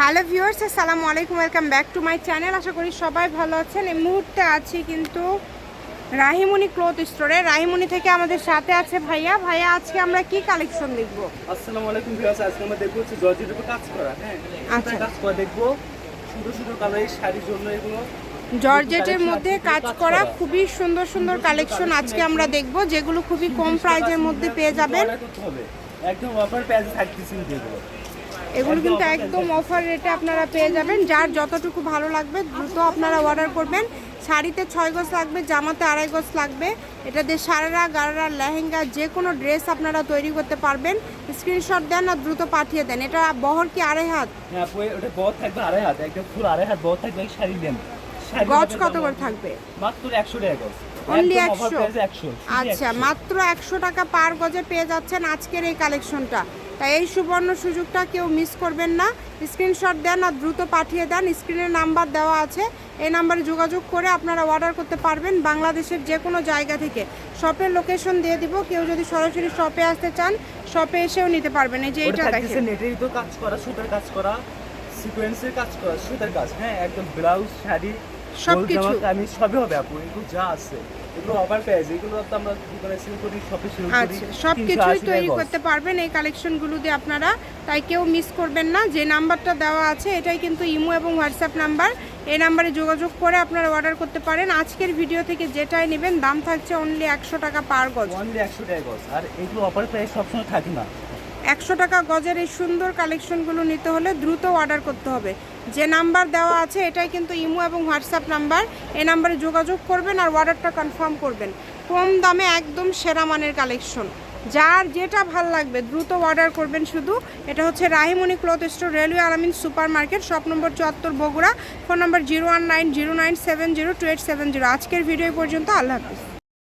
Hello viewers আসসালামু আলাইকুম welcome back to my channel আশা করি সবাই ভালো আছেন। এই মুহূর্তে আছি কিন্তু রাহিমণি ক্লথ স্টোরে রাহিমণি থেকে আমাদের সাথে আছে ভাইয়া। ভাইয়া আজকে আমরা কি কালেকশন দেখব? আসসালামু আলাইকুম ভিউয়ার্স আজকে আমরা দেখব হচ্ছে জর্জের উপর কাজ করা হ্যাঁ? আচ্ছা। কাজ করা দেখব। সুন্দর সুন্দর কালারের শাড়ির জন্য এগুলো। জর্জেটের মধ্যে কাজ করা। খুবই সুন্দর সুন্দর কালেকশন আজকে আমরা দেখব। যেগুলো খুবই কম প্রাইজের মধ্যে পেয়ে যাবেন। একদম অফার প্রাইসে থাকতেছে এগুলো। এগুলো কিন্তু একদম অফার রেটে আপনারা পেয়ে যাবেন। যার যতটুকু ভালো লাগবে দ্রুত আপনারা অর্ডার করবেন। শাড়িতে ছয় গজ লাগবে জামাতে আড়াই গজ লাগবে। এটা দিয়ে সারারা গারারা লেহেঙ্গা যে কোনো ড্রেস আপনারা তৈরি করতে পারবেন। স্ক্রিনশট দেন আর দ্রুত পাঠিয়ে দেন। এটা বহর কি আড়াই হাত? হ্যাঁ ওটা বড় থাকবে আড়াই হাত। একদম ফুল আড়াই হাত বড় থাকবে শাড়ি দেন গজ কত করে থাকবে? মাত্র টাকা গজ। 100? 100 আচ্ছা মাত্র একশো টাকা পার গজে পেয়ে যাচ্ছেন আজকের এই কালেকশনটা তাই এই সুবর্ণ সুযোগটা কেউ মিস করবেন না। স্ক্রিনশট দেন আর দ্রুত পাঠিয়ে দেন। স্ক্রিনের নাম্বার দেওয়া আছে। এই নাম্বারে যোগাযোগ করে আপনারা অর্ডার করতে পারবেন বাংলাদেশের যে কোনো জায়গা থেকে। শপের লোকেশন দিয়ে দিব। কেউ যদি সরাসরি শপে আসতে চান শপে এসেও নিতে পারবেন। এই যে থাকতেছে দেখেন। নেটেরই তো কাজ করা সুতার কাজ করা সিকোয়েন্সের কাজ করা সুতার কাজ। হ্যাঁ একদম ব্লাউজ শাড়ি সবকিছু। আমি সবই হবে আপু এগুলো যা আছে। এগুলো অফার প্রাইস এগুলো তো আমরা দোকানে সেল করি শপে সেল করি। আচ্ছা সব 380 কিছুই টাকা তৈরি করতে পারবেন এই কালেকশনগুলো দিয়ে আপনারা তাই কেউ মিস করবেন না। যে নাম্বারটা দেওয়া আছে এটাই কিন্তু ইমো এবং হোয়াটসঅ্যাপ নাম্বার এই নাম্বারে যোগাযোগ করে আপনারা অর্ডার করতে পারেন। আজকের ভিডিও থেকে যেটাই নেবেন দাম থাকছে অনলি একশো টাকা পার গজ। অনলি একশো টাকা গজ। আর এগুলো অফার প্রাইস সবসময় থাকে না। একশো টাকা গজের এই সুন্দর কালেকশনগুলো নিতে হলে দ্রুত অর্ডার করতে হবে। যে নাম্বার দেওয়া আছে, এটাই কিন্তু ইমো এবং হোয়াটসঅ্যাপ নাম্বার। এই নাম্বারে যোগাযোগ করবেন আর অর্ডারটা কনফার্ম করবেন। কম দামে একদম সেরা মানের কালেকশন। যার যেটা ভালো লাগবে, দ্রুত অর্ডার করবেন শুধু। এটা হচ্ছে Rahimoni cloth store, railway Alamin super market shop number চুয়াত্তর, Bogura. Phone number zero one nine zero nine seven zero two eight seven zero. আজকের ভিডিও পর্যন্ত, আল্লাহ হাফিজ।